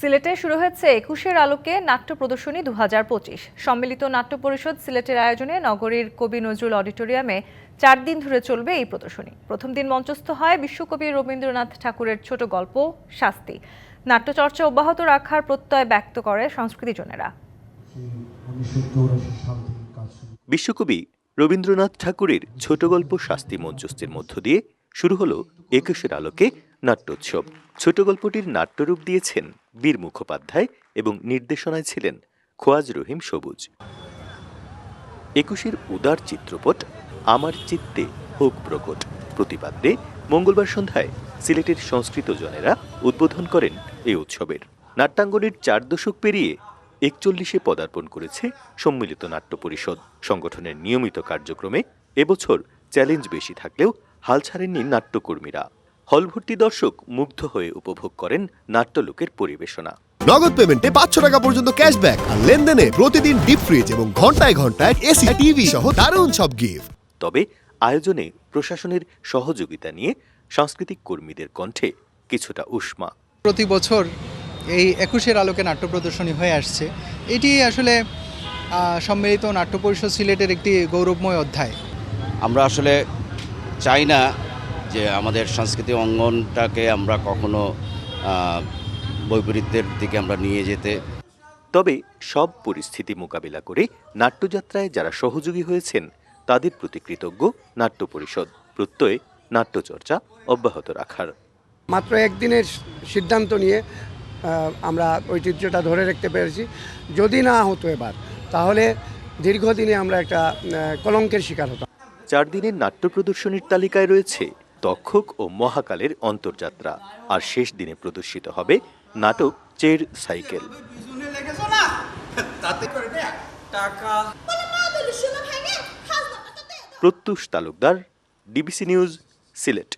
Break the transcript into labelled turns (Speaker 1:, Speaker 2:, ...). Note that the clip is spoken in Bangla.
Speaker 1: সিলেটে শুরু হয়েছে একুশের আলোকে নাট্য প্রদর্শনী দু হাজার পঁচিশ। সম্মিলিত নাট্য পরিষদ সিলেটের আয়োজনে নগরীর কবি নজরুল অডিটোরিয়ামে চার দিন ধরে চলবে এই প্রদর্শনী। প্রথম দিন মঞ্চস্থ হয় বিশ্বকবি রবীন্দ্রনাথ ঠাকুরের ছোট গল্প, শাস্তি। নাট্যচর্চা অব্যাহত রাখার প্রত্যয় ব্যক্ত করে সংস্কৃতিজনেরা
Speaker 2: বিশ্বকবি রবীন্দ্রনাথ ঠাকুরের ছোট গল্প, শাস্তি মঞ্চস্থের মধ্য দিয়ে শুরু হলো একুশের আলোকে নাট্যোৎসব। ছোট গল্পটির নাট্যরূপ দিয়েছেন বীর মুখোপাধ্যায় এবং নির্দেশনায় ছিলেন খোয়াজ রহিম সবুজ। একুশের উদার চিত্রপট, আমার চিত্তে হোক প্রকট, প্রতিপাদ্যে মঙ্গলবার সন্ধ্যায় সিলেটের সংস্কৃত জনেরা উদ্বোধন করেন এই উৎসবের। নাট্যাঙ্গনের চার দশক পেরিয়ে একচল্লিশে পদার্পণ করেছে সম্মিলিত নাট্য পরিষদ। সংগঠনের নিয়মিত কার্যক্রমে এবছর চ্যালেঞ্জ বেশি থাকলেও হাল ছাড়েননি নাট্যকর্মীরা। হলভর্তি দর্শক মুগ্ধ হয়ে উপভোগ করেন নাট্যলোকের পরিবেশনা।
Speaker 3: নগদ পেমেন্টে পাঁচশো টাকা পর্যন্ত ক্যাশব্যাক আর লেনদেনে প্রতিদিন ডিপ ফ্রিজ এবং ঘন্টায় ঘন্টায় এসি টিভি সহ দারুণ সব গিফট
Speaker 2: তবে আয়োজনে প্রশাসনের সহযোগিতা নিয়ে সাংস্কৃতিক কর্মীদের কণ্ঠে কিছুটা উষ্মা।
Speaker 4: প্রতি বছর এই একুশের আলোকে নাট্য প্রদর্শনী হয়ে আসছে। এটি আসলে সম্মিলিত নাট্য পরিষদ সিলেটের একটি গৌরবময় অধ্যায়।
Speaker 5: আমরা আসলে চাই না যে আমাদের সাংস্কৃতিক অঙ্গনটাকে আমরা কখনো বৈপরীত্যের দিকে আমরা নিয়ে যেতে।
Speaker 2: তবে সব পরিস্থিতি মোকাবিলা করে নাট্যযাত্রায় যারা সহযোগী হয়েছেন তাদের প্রতি কৃতজ্ঞ নাট্য পরিষদ। প্রত্যয়ে নাট্যচর্চা অব্যাহত রাখার।
Speaker 6: মাত্র একদিনের সিদ্ধান্ত নিয়ে আমরা ঐতিহ্যটা ধরে রাখতে পেরেছি। যদি না হতো এবার তাহলে দীর্ঘদিনে আমরা একটা কলঙ্কের শিকার হতাম।
Speaker 2: চার দিনের নাট্য প্রদর্শনীর তালিকায় রয়েছে তক্ষক ও মহাকালের অন্তর্যাত্রা, আর শেষ দিনে প্রদর্শিত হবে নাটক চের cycle. Pratyush Talukdar, DBC news, Sylhet.